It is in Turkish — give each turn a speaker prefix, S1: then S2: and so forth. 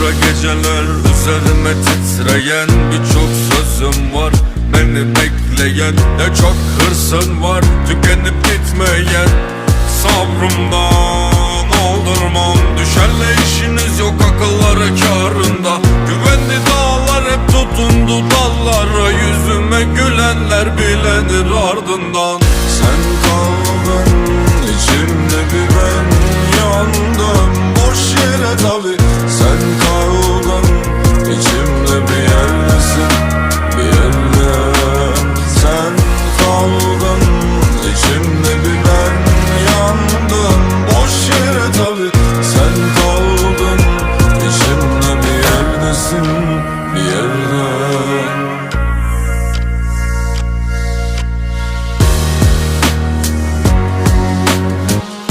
S1: kara geceler Üzerime titreyen birçok sözüm var. Beni bekleyen ne çok hırsın var. Tükenip gitmeyen sabrımdan Aldırmam düşerle işiniz yok akılları karında Güvenli dağlar hep tutundu dallara. Yüzüme gülenler bilenir ardından. Sen kaldın içimde bir ben yandım. Boş yere tabi sen kaldın Yerde